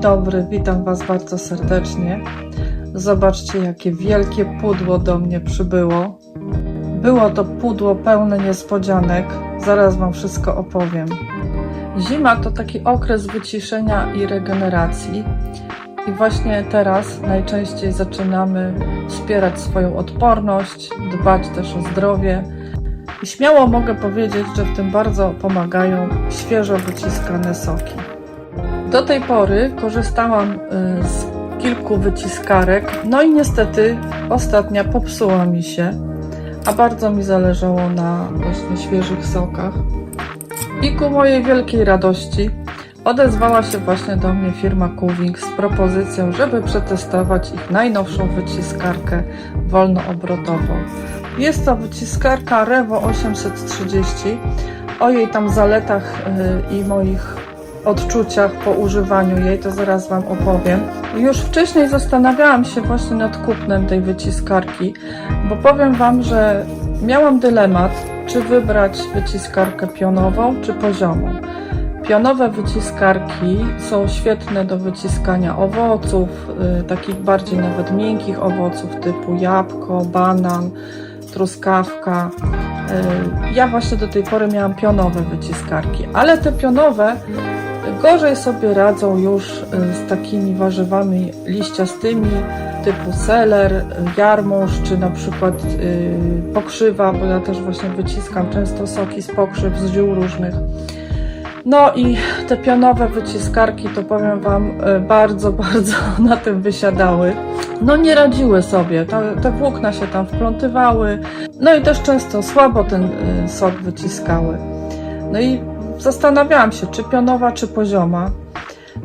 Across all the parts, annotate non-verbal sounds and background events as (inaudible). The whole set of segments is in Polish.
Dzień dobry, witam Was bardzo serdecznie. Zobaczcie, jakie wielkie pudło do mnie przybyło. Było to pudło pełne niespodzianek, zaraz Wam wszystko opowiem. Zima to taki okres wyciszenia i regeneracji. I właśnie teraz najczęściej zaczynamy wspierać swoją odporność, dbać też o zdrowie. I śmiało mogę powiedzieć, że w tym bardzo pomagają świeżo wyciskane soki. Do tej pory korzystałam y, z kilku wyciskarek, no i niestety ostatnia popsuła mi się, a bardzo mi zależało na właśnie świeżych sokach. I ku mojej wielkiej radości odezwała się właśnie do mnie firma Cuving z propozycją, żeby przetestować ich najnowszą wyciskarkę wolnoobrotową. Jest to wyciskarka Revo 830. O jej tam zaletach y, i moich odczuciach po używaniu jej, to zaraz Wam opowiem. Już wcześniej zastanawiałam się właśnie nad kupnem tej wyciskarki, bo powiem Wam, że miałam dylemat, czy wybrać wyciskarkę pionową, czy poziomą. Pionowe wyciskarki są świetne do wyciskania owoców, y, takich bardziej nawet miękkich owoców typu jabłko, banan, truskawka. Y, Ja właśnie do tej pory miałam pionowe wyciskarki, ale te pionowe gorzej sobie radzą już y, z takimi warzywami liściastymi typu seler, jarmuż czy na przykład y, pokrzywa, bo ja też właśnie wyciskam często soki z pokrzyw, z ziół różnych. No i te pionowe wyciskarki, to powiem Wam, y, bardzo, (laughs) bardzo na tym wysiadały. No nie radziły sobie, te, te włókna się tam wplątywały, no i też często słabo ten sok wyciskały. No i zastanawiałam się, czy pionowa, czy pozioma.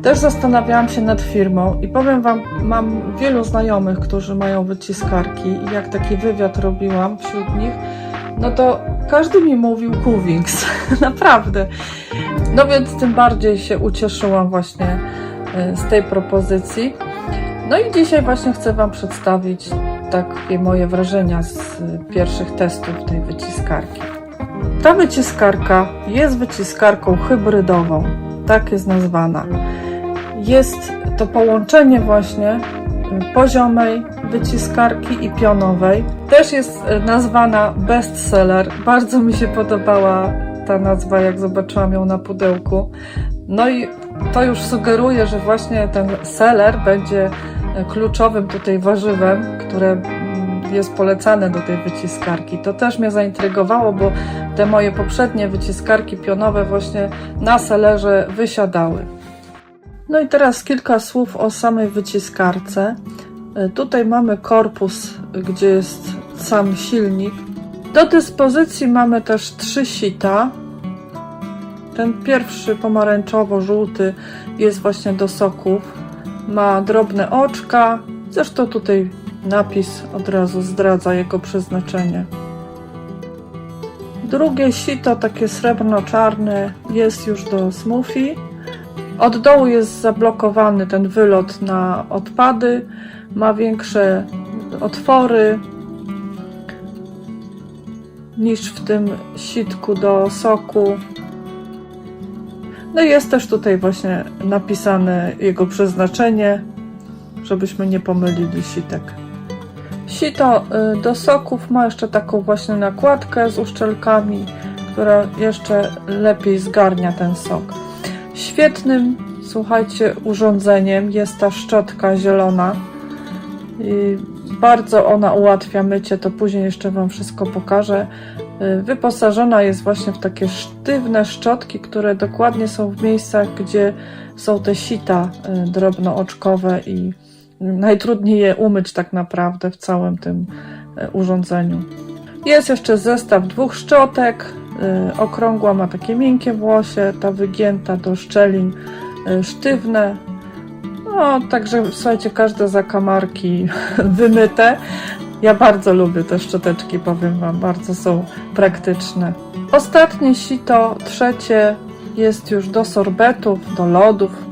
Też zastanawiałam się nad firmą i powiem Wam, mam wielu znajomych, którzy mają wyciskarki i jak taki wywiad robiłam wśród nich, no to każdy mi mówił Cuvings, (laughs) naprawdę. No więc tym bardziej się ucieszyłam właśnie e, z tej propozycji. No i dzisiaj właśnie chcę Wam przedstawić takie moje wrażenia z pierwszych testów tej wyciskarki. Ta wyciskarka jest wyciskarką hybrydową, tak jest nazwana. Jest to połączenie właśnie y, poziomej wyciskarki i pionowej. Też jest y, nazwana bestseller. Bardzo mi się podobała ta nazwa, jak zobaczyłam ją na pudełku. No i to już sugeruje, że właśnie ten seller będzie y, kluczowym tutaj warzywem, które jest polecane do tej wyciskarki. To też mnie zaintrygowało, bo te moje poprzednie wyciskarki pionowe właśnie na selerze wysiadały. No i teraz kilka słów o samej wyciskarce. Y, Tutaj mamy korpus, gdzie jest sam silnik. Do dyspozycji mamy też trzy sita. Ten pierwszy pomarańczowo-żółty jest właśnie do soków. Ma drobne oczka. Zresztą tutaj napis od razu zdradza jego przeznaczenie. Drugie sito, takie srebrno-czarne, jest już do smoothie. Od dołu jest zablokowany ten wylot na odpady, ma większe otwory niż w tym sitku do soku. No i jest też tutaj właśnie napisane jego przeznaczenie, żebyśmy nie pomylili sitek. Sito y, do soków ma jeszcze taką właśnie nakładkę z uszczelkami, która jeszcze lepiej zgarnia ten sok. Świetnym, słuchajcie, urządzeniem jest ta szczotka zielona. I bardzo ona ułatwia mycie, to później jeszcze Wam wszystko pokażę. Y, Wyposażona jest właśnie w takie sztywne szczotki, które dokładnie są w miejscach, gdzie są te sita y, drobnooczkowe i najtrudniej je umyć tak naprawdę w całym tym y, urządzeniu. Jest jeszcze zestaw dwóch szczotek. y, Okrągła ma takie miękkie włosie, ta wygięta do szczelin y, sztywne. No, także słuchajcie, każde zakamarki (laughs) wymyte. Ja bardzo lubię te szczoteczki, powiem Wam, bardzo są praktyczne. Ostatnie sito, trzecie, jest już do sorbetów, do lodów.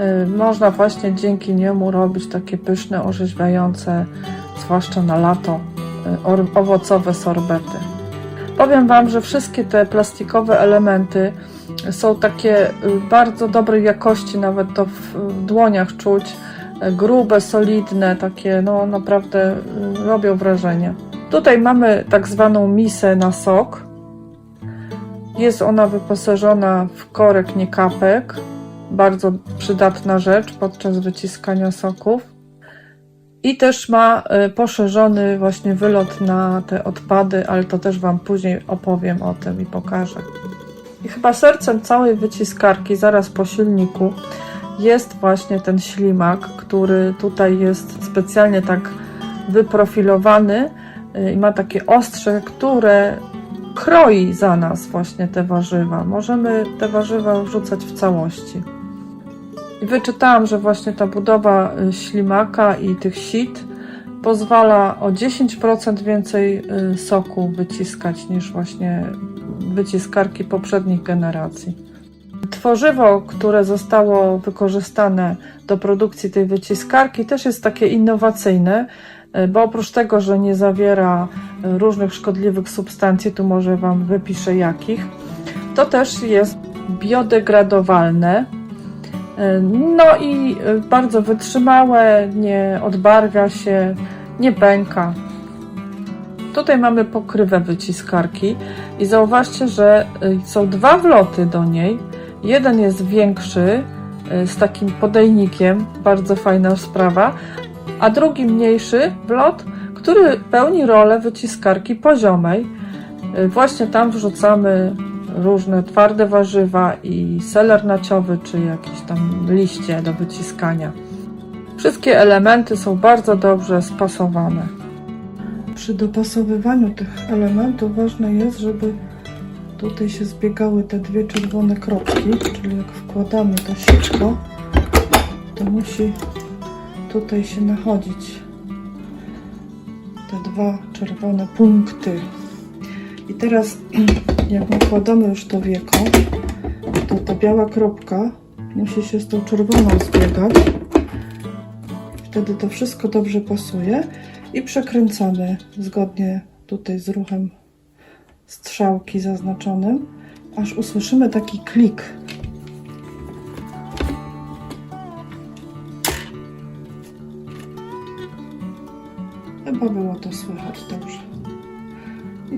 Y, Można właśnie dzięki niemu robić takie pyszne, orzeźwiające, zwłaszcza na lato, y, owocowe sorbety. Powiem Wam, że wszystkie te plastikowe elementy są takie y, bardzo dobrej jakości, nawet to w, dłoniach czuć. Grube, solidne, takie no naprawdę robią wrażenie. Tutaj mamy tak zwaną misę na sok. Jest ona wyposażona w korek, nie kapek. Bardzo przydatna rzecz podczas wyciskania soków. I też ma y, poszerzony właśnie wylot na te odpady, ale to też Wam później opowiem o tym i pokażę. I chyba sercem całej wyciskarki, zaraz po silniku, jest właśnie ten ślimak, który tutaj jest specjalnie tak wyprofilowany y, i ma takie ostrze, które kroi za nas właśnie te warzywa. Możemy te warzywa wrzucać w całości. Wyczytałam, że właśnie ta budowa y, ślimaka i tych sit pozwala o 10% więcej y, soku wyciskać niż właśnie wyciskarki poprzednich generacji. Tworzywo, które zostało wykorzystane do produkcji tej wyciskarki, też jest takie innowacyjne, y, bo oprócz tego, że nie zawiera różnych szkodliwych substancji, tu może Wam wypiszę jakich, to też jest biodegradowalne. No i y, bardzo wytrzymałe, nie odbarwia się, nie pęka. Tutaj mamy pokrywę wyciskarki i zauważcie, że y, są dwa wloty do niej. Jeden jest większy y, z takim podejnikiem, bardzo fajna sprawa, a drugi mniejszy wlot, który pełni rolę wyciskarki poziomej. Właśnie tam wrzucamy różne twarde warzywa i seler naciowy, czy jakieś tam liście do wyciskania. Wszystkie elementy są bardzo dobrze spasowane. Przy dopasowywaniu tych elementów ważne jest, żeby tutaj się zbiegały te dwie czerwone kropki, czyli jak wkładamy to sieczko, to musi tutaj się nachodzić te dwa czerwone punkty. I teraz (clears throat) jak nakładamy już to wieko, to ta biała kropka musi się z tą czerwoną zbiegać. Wtedy to wszystko dobrze pasuje i przekręcamy zgodnie tutaj z ruchem strzałki zaznaczonym, aż usłyszymy taki klik.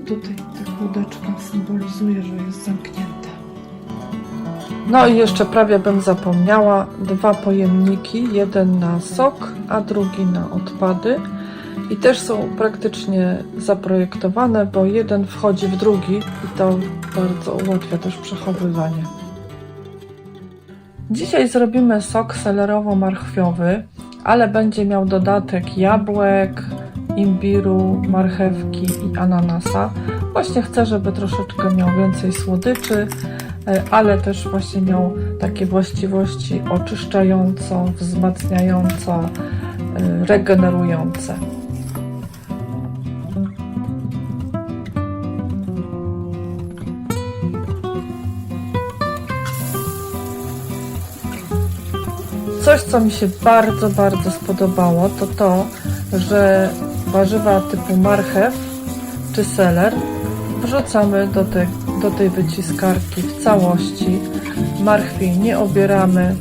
Tutaj ta kłódeczka symbolizuje, że jest zamknięta. No i jeszcze prawie bym zapomniała, dwa pojemniki, jeden na sok, a drugi na odpady. I też są praktycznie zaprojektowane, bo jeden wchodzi w drugi i to bardzo ułatwia też przechowywanie. Dzisiaj zrobimy sok selerowo-marchwiowy, ale będzie miał dodatek jabłek, imbiru, marchewki i ananasa. Właśnie chcę, żeby troszeczkę miał więcej słodyczy, e, ale też właśnie miał takie właściwości oczyszczająco, wzmacniająco, e, regenerujące. Coś, co mi się bardzo, bardzo spodobało, to to, że warzywa typu marchew czy seler wrzucamy do, te, do tej wyciskarki w całości. Marchwi nie obieramy.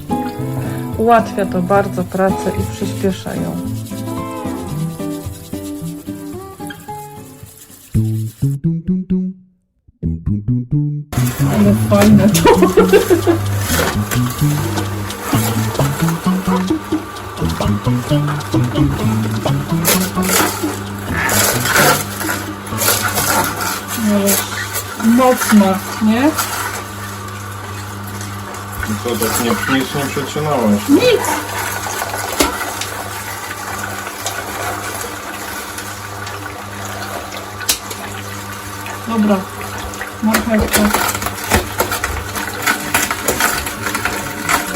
Ułatwia to bardzo pracę i przyspiesza ją. Ale fajne to. Mocno, nie? I co, tak nie, nic nie przecinałeś? Nic! Dobra, marchewka.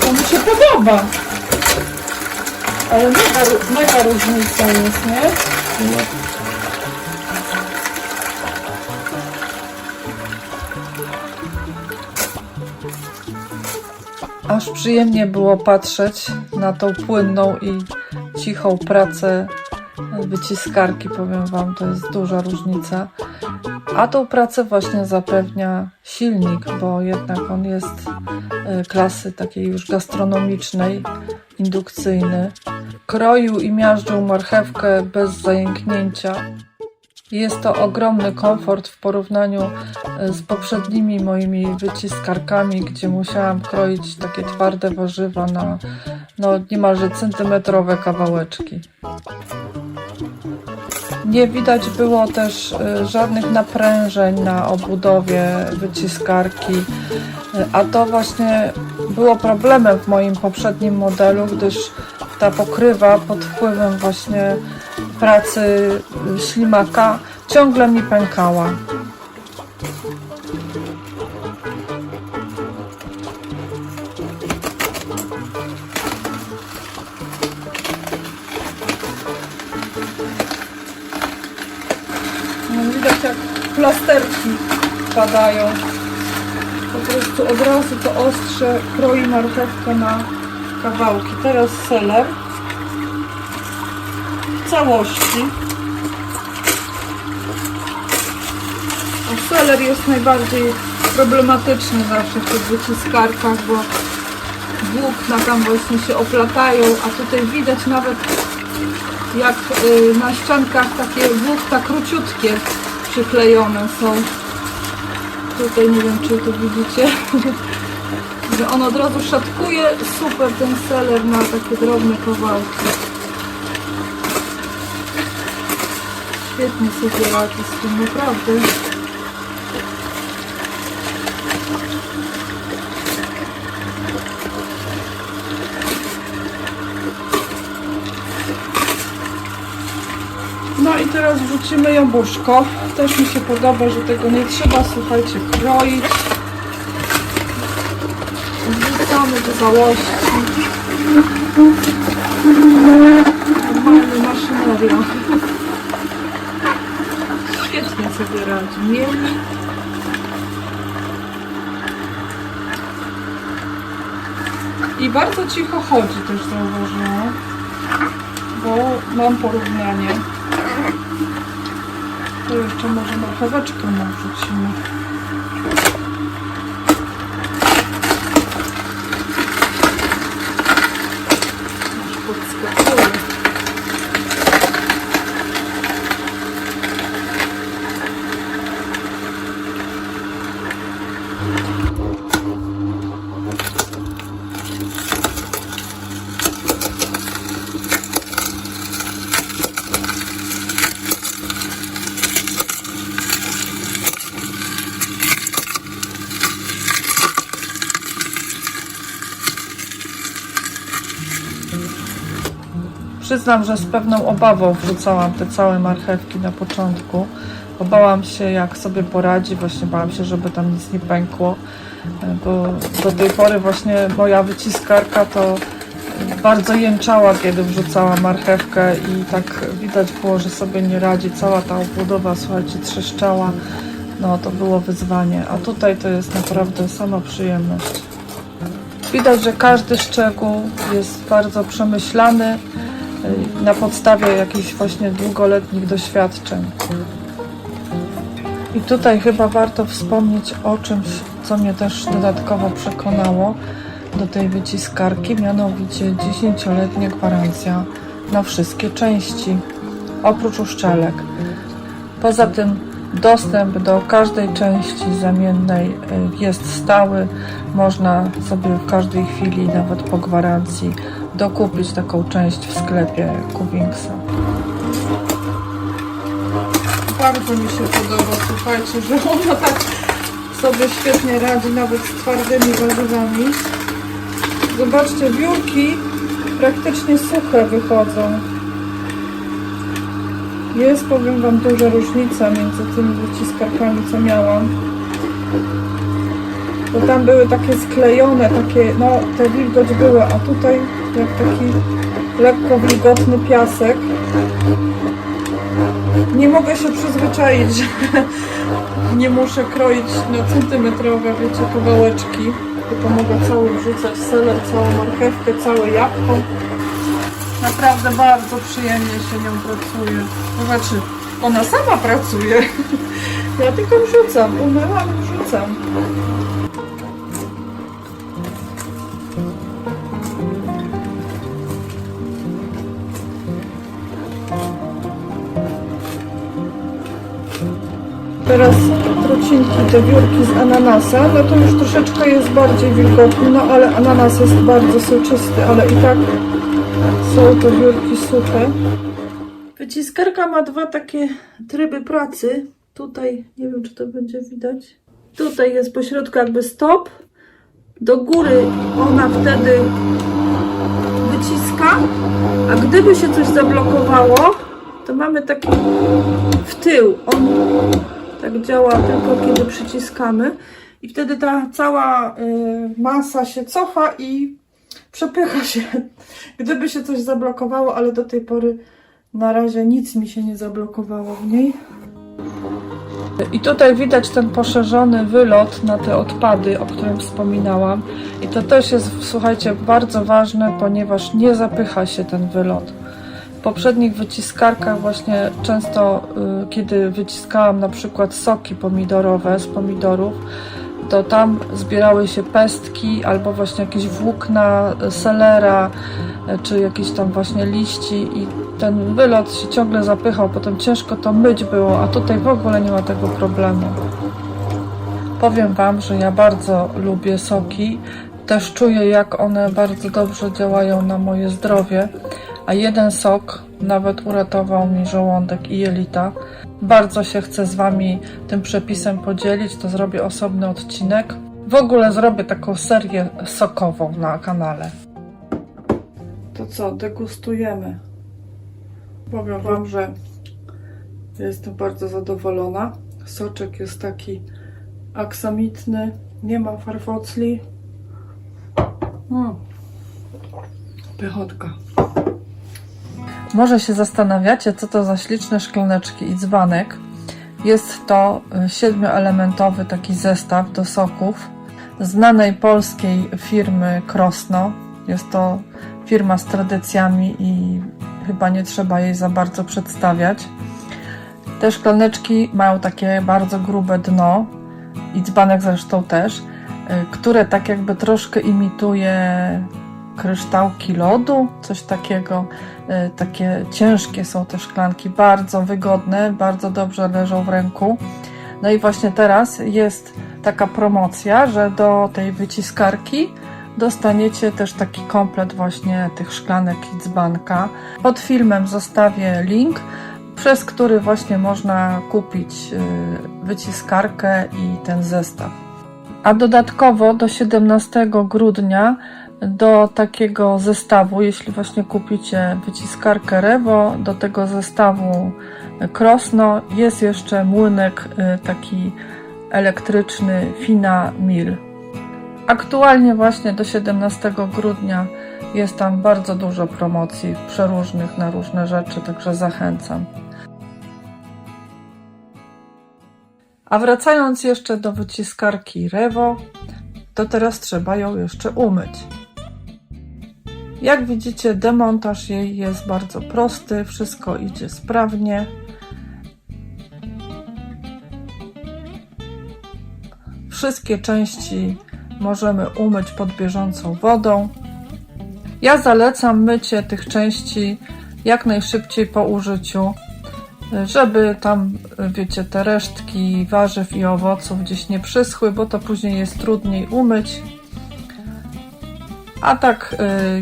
To mi się podoba. Ale mega, mega różnica jest, nie? No, przyjemnie było patrzeć na tą płynną i cichą pracę wyciskarki, powiem Wam, to jest duża różnica. A tą pracę właśnie zapewnia silnik, bo jednak on jest e, klasy takiej już gastronomicznej, indukcyjny. Kroił i miażdżył marchewkę bez zajęknięcia. Jest to ogromny komfort w porównaniu e, z poprzednimi moimi wyciskarkami, gdzie musiałam kroić takie twarde warzywa na no, niemalże centymetrowe kawałeczki. Nie widać było też e, żadnych naprężeń na obudowie wyciskarki, e, a to właśnie było problemem w moim poprzednim modelu, gdyż ta pokrywa pod wpływem właśnie pracy ślimaka ciągle mi pękała. No, widać jak plasterki padają. Po prostu od razu to ostrze kroi marchewkę na kawałki. Teraz seler w całości. A seler jest najbardziej problematyczny zawsze w tych wyciskarkach, bo włókna tam właśnie się oplatają, a tutaj widać nawet jak y, na ściankach takie włókna króciutkie przyklejone są. Tutaj nie wiem czy to widzicie, (laughs) że on od razu szatkuje super ten seler na takie drobne kawałki. Świetnie sobie radzi z tym, naprawdę. No i teraz wrzucimy jabłuszko. Też mi się podoba, że tego nie trzeba, słuchajcie, kroić. Wrzucamy do całości. Normalnie maszyneria. Świetnie sobie radzi. Mieli. I bardzo cicho chodzi też zauważyłam, bo mam porównanie. To jeszcze może marcheweczkę mu Przyznam, że z pewną obawą wrzucałam te całe marchewki na początku. Bo bałam się, jak sobie poradzi, właśnie bałam się, żeby tam nic nie pękło. E, Bo do tej pory właśnie moja wyciskarka to bardzo jęczała, kiedy wrzucała marchewkę i tak widać było, że sobie nie radzi. Cała ta obudowa, słuchajcie, trzeszczała. No to było wyzwanie. A tutaj to jest naprawdę sama przyjemność. Widać, że każdy szczegół jest bardzo przemyślany na podstawie jakichś właśnie długoletnich doświadczeń. I tutaj chyba warto wspomnieć o czymś, co mnie też dodatkowo przekonało do tej wyciskarki, mianowicie 10-letnia gwarancja na wszystkie części, oprócz uszczelek. Poza tym dostęp do każdej części zamiennej y, jest stały. Można sobie w każdej chwili, nawet po gwarancji, dokupić taką część w sklepie Kuwingsa. Bardzo mi się podoba, słuchajcie, że ona tak sobie świetnie radzi nawet z twardymi warzywami. Zobaczcie, wiórki praktycznie suche wychodzą. Jest, powiem Wam, duża różnica między tymi wyciskarkami, co miałam. Bo tam były takie sklejone, takie, no, te wilgoć była, a tutaj jak taki lekko wilgotny piasek. Nie mogę się przyzwyczaić, że (laughs) nie muszę kroić na centymetrowe, wiecie, kawałeczki. Tylko mogę cały wrzucać seler, całą marchewkę, całe jabłko. Naprawdę bardzo przyjemnie się nią pracuje. To znaczy, ona sama pracuje. (laughs) Ja tylko wrzucam, umyłam wrzucam. Teraz trocinki, te wiórki z ananasa, no to już troszeczkę jest bardziej wilgotny, no ale ananas jest bardzo soczysty, ale i tak są to wiórki suche. Wyciskarka ma dwa takie tryby pracy. Tutaj, nie wiem czy to będzie widać. Tutaj jest pośrodku jakby stop. Do góry ona wtedy wyciska, a gdyby się coś zablokowało, to mamy taki w tył. On tak działa tylko kiedy przyciskamy i wtedy ta cała y, masa się cofa i przepycha się. (laughs) Gdyby się coś zablokowało, ale do tej pory na razie nic mi się nie zablokowało w niej. I tutaj widać ten poszerzony wylot na te odpady, o którym wspominałam. I to też jest, słuchajcie, bardzo ważne, ponieważ nie zapycha się ten wylot. Poprzednich wyciskarkach właśnie często, y, kiedy wyciskałam na przykład soki pomidorowe z pomidorów, to tam zbierały się pestki albo właśnie jakieś włókna y, selera, y, czy jakieś tam właśnie liści i ten wylot się ciągle zapychał, potem ciężko to myć było, a tutaj w ogóle nie ma tego problemu. Powiem Wam, że ja bardzo lubię soki, też czuję jak one bardzo dobrze działają na moje zdrowie, a jeden sok nawet uratował mi żołądek i jelita. Bardzo się chcę z Wami tym przepisem podzielić, to zrobię osobny odcinek. W ogóle zrobię taką serię sokową na kanale. To co, degustujemy. Powiem Wam, że jestem bardzo zadowolona. Soczek jest taki aksamitny, nie ma farfocli. Mm. Pychotka. Może się zastanawiacie, co to za śliczne szklaneczki i dzbanek. Jest to y, siedmioelementowy taki zestaw do soków znanej polskiej firmy Krosno. Jest to firma z tradycjami i chyba nie trzeba jej za bardzo przedstawiać. Te szklaneczki mają takie bardzo grube dno i dzbanek zresztą też, y, które tak jakby troszkę imituje kryształki lodu, coś takiego. Y, Takie ciężkie są te szklanki, bardzo wygodne, bardzo dobrze leżą w ręku. No i właśnie teraz jest taka promocja, że do tej wyciskarki dostaniecie też taki komplet właśnie tych szklanek i dzbanka. Pod filmem zostawię link, przez który właśnie można kupić y, wyciskarkę i ten zestaw. A dodatkowo do 17 grudnia do takiego zestawu, jeśli właśnie kupicie wyciskarkę Revo, do tego zestawu Krosno jest jeszcze młynek y, taki elektryczny Fina Mil. Aktualnie właśnie do 17 grudnia jest tam bardzo dużo promocji przeróżnych na różne rzeczy, także zachęcam. A wracając jeszcze do wyciskarki Revo, to teraz trzeba ją jeszcze umyć. Jak widzicie, demontaż jej jest bardzo prosty, wszystko idzie sprawnie. Wszystkie części możemy umyć pod bieżącą wodą. Ja zalecam mycie tych części jak najszybciej po użyciu, żeby tam, wiecie, te resztki warzyw i owoców gdzieś nie przyschły, bo to później jest trudniej umyć. A tak,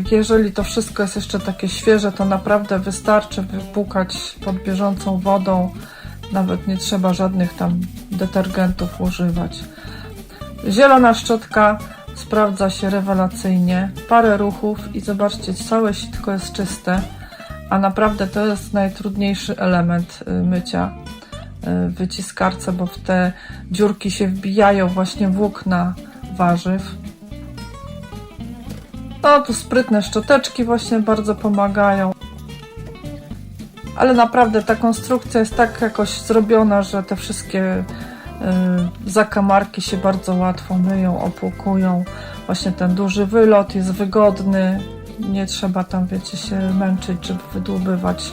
y, jeżeli to wszystko jest jeszcze takie świeże, to naprawdę wystarczy wypłukać pod bieżącą wodą. Nawet nie trzeba żadnych tam detergentów używać. Zielona szczotka sprawdza się rewelacyjnie. Parę ruchów i zobaczcie, całe sitko jest czyste. A naprawdę to jest najtrudniejszy element y, mycia y, wyciskarce, bo w te dziurki się wbijają właśnie włókna warzyw. No, tu sprytne szczoteczki właśnie bardzo pomagają. Ale naprawdę ta konstrukcja jest tak jakoś zrobiona, że te wszystkie y, zakamarki się bardzo łatwo myją, opłukują. Właśnie ten duży wylot jest wygodny. Nie trzeba tam, wiecie, się męczyć, żeby wydłubywać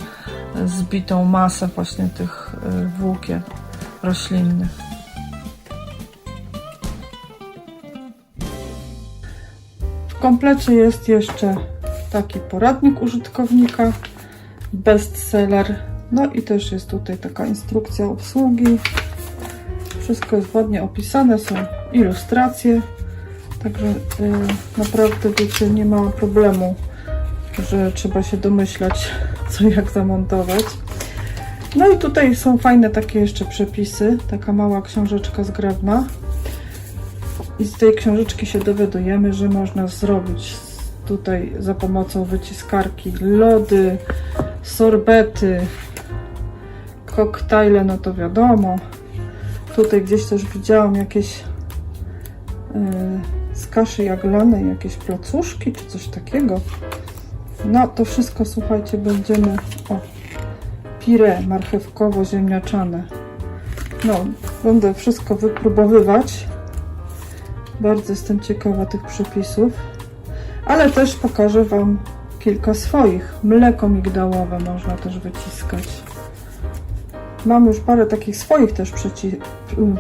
y, zbitą masę właśnie tych y, włókien. roślinnych. Komplecie jest jeszcze taki poradnik użytkownika, bestseller. No i też jest tutaj taka instrukcja obsługi. Wszystko jest ładnie opisane, są ilustracje. Także y, naprawdę wiecie, nie ma problemu, że trzeba się domyślać, (laughs) co jak zamontować. No i tutaj są fajne takie jeszcze przepisy, taka mała książeczka zgrabna. I z tej książeczki się dowiadujemy, że można zrobić tutaj za pomocą wyciskarki lody, sorbety, koktajle, no to wiadomo. Tutaj gdzieś też widziałam jakieś yy, z kaszy jaglanej, jakieś placuszki czy coś takiego. No to wszystko, słuchajcie, będziemy... O, pire marchewkowo-ziemniaczane. No, będę wszystko wypróbowywać. Bardzo jestem ciekawa tych przepisów. Ale też pokażę Wam kilka swoich. Mleko migdałowe można też wyciskać. Mam już parę takich swoich też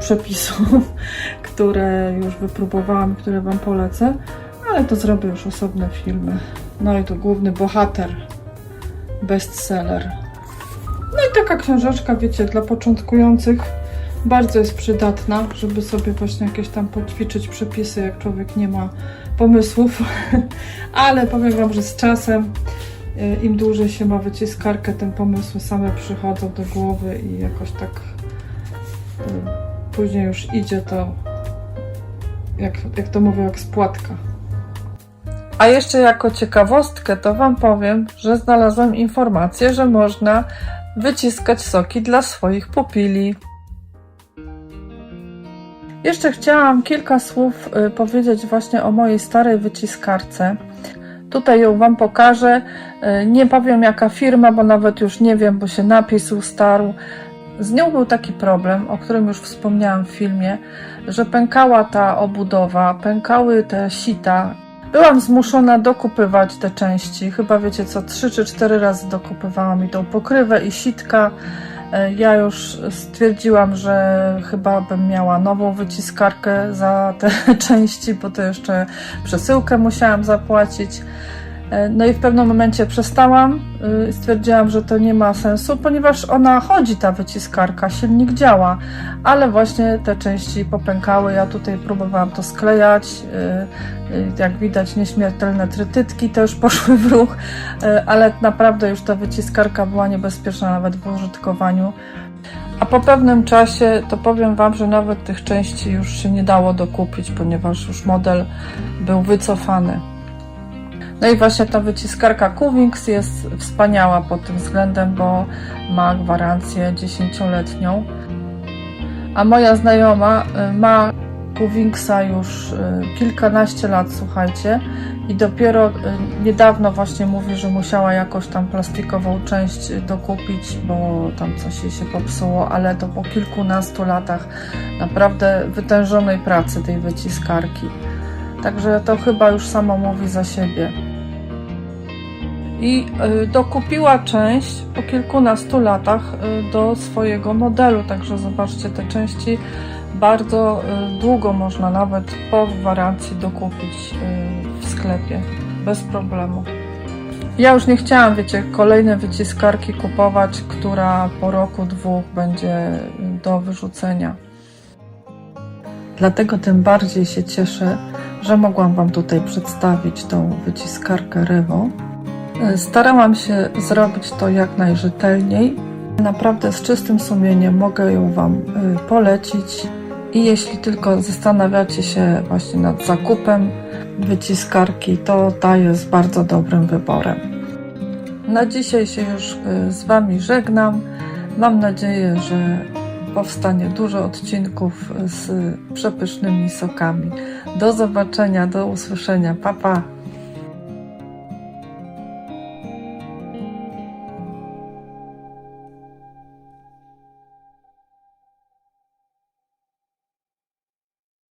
przepisów, (laughs) które już wypróbowałam, które Wam polecę, ale to zrobię już osobne filmy. No i to główny bohater, bestseller. No i taka książeczka, wiecie, dla początkujących bardzo jest przydatna, żeby sobie właśnie jakieś tam poćwiczyć przepisy, jak człowiek nie ma pomysłów. (laughs) Ale powiem Wam, że z czasem y, im dłużej się ma wyciskarkę, tym pomysły same przychodzą do głowy i jakoś tak y, później już idzie to, jak, jak to mówią, jak spłatka. A jeszcze jako ciekawostkę to Wam powiem, że znalazłam informację, że można wyciskać soki dla swoich pupili. Jeszcze chciałam kilka słów y, powiedzieć właśnie o mojej starej wyciskarce. Tutaj ją Wam pokażę. Y, Nie powiem jaka firma, bo nawet już nie wiem, bo się napis ustarł. Z nią był taki problem, o którym już wspomniałam w filmie, że pękała ta obudowa, pękały te sita. Byłam zmuszona dokupywać te części. Chyba wiecie co, trzy czy cztery razy dokupywałam i tą pokrywę i sitka. E, Ja już stwierdziłam, że chyba bym miała nową wyciskarkę za te (laughs) części, bo to jeszcze przesyłkę musiałam zapłacić. E, No i w pewnym momencie przestałam. y, Stwierdziłam, że to nie ma sensu, ponieważ ona chodzi, ta wyciskarka, silnik działa, ale właśnie te części popękały. Ja tutaj próbowałam to sklejać. y, y, Jak widać, nieśmiertelne trytytki też (laughs) poszły w ruch, ale naprawdę już ta wyciskarka była niebezpieczna nawet w użytkowaniu. A po pewnym czasie to powiem Wam, że nawet tych części już się nie dało dokupić, ponieważ już model był wycofany. No i właśnie ta wyciskarka Cuvings jest wspaniała pod tym względem, bo ma gwarancję 10-letnią. A moja znajoma y, ma Cuvingsa już y, kilkanaście lat, słuchajcie, i dopiero y, niedawno właśnie mówi, że musiała jakoś tam plastikową część dokupić, bo tam coś jej się popsuło, ale to po kilkunastu latach naprawdę wytężonej pracy tej wyciskarki. Także to chyba już samo mówi za siebie. I y, dokupiła część po kilkunastu latach y, do swojego modelu. Także zobaczcie, te części bardzo y, długo można nawet po gwarancji dokupić w sklepie bez problemu. Ja już nie chciałam, wiecie, kolejne wyciskarki kupować, która po roku, dwóch będzie do wyrzucenia. Dlatego tym bardziej się cieszę, że mogłam Wam tutaj przedstawić tą wyciskarkę Revo. E, Starałam się zrobić to jak najrzetelniej. Naprawdę z czystym sumieniem mogę ją Wam y, polecić. I jeśli tylko zastanawiacie się właśnie nad zakupem wyciskarki, to ta jest bardzo dobrym wyborem. Na dzisiaj się już y, z Wami żegnam. Mam nadzieję, że powstanie dużo odcinków z przepysznymi sokami. Do zobaczenia, do usłyszenia. Pa, pa.